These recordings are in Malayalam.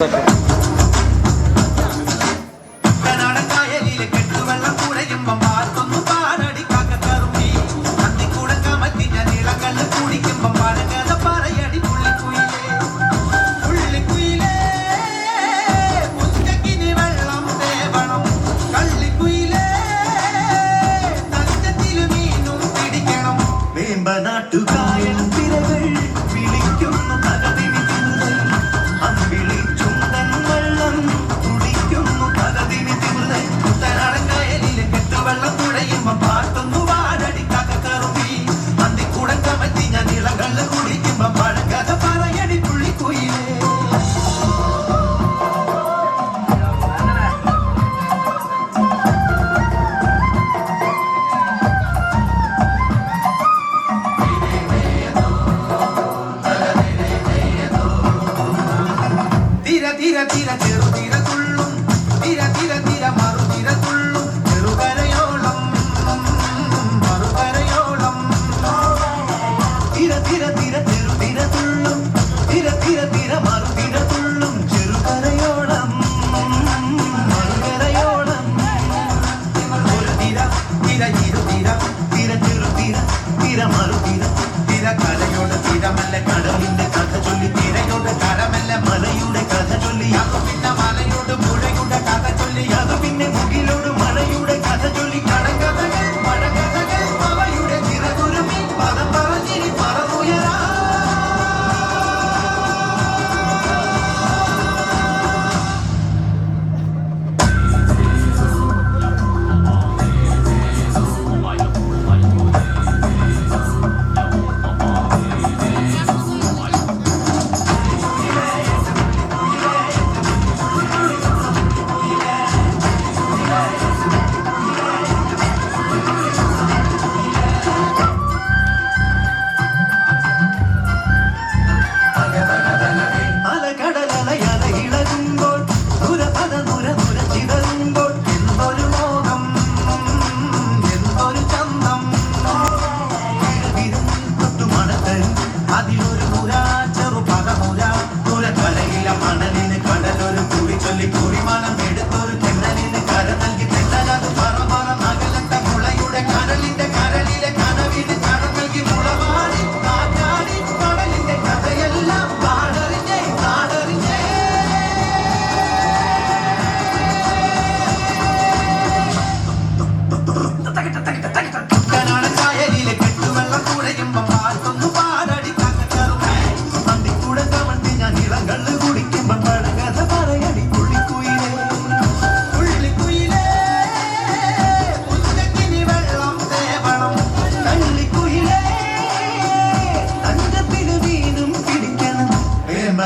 Okay. തീര തീര തീര തീര തീര തീര തീര മറുതിര ചൊല്ലി. അത് പിന്നെ മലയോട് പുഴയുടെ കഥ ചൊല്ലി അത് പിന്നെ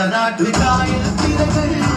வடநாட்டு தாயின திரகள்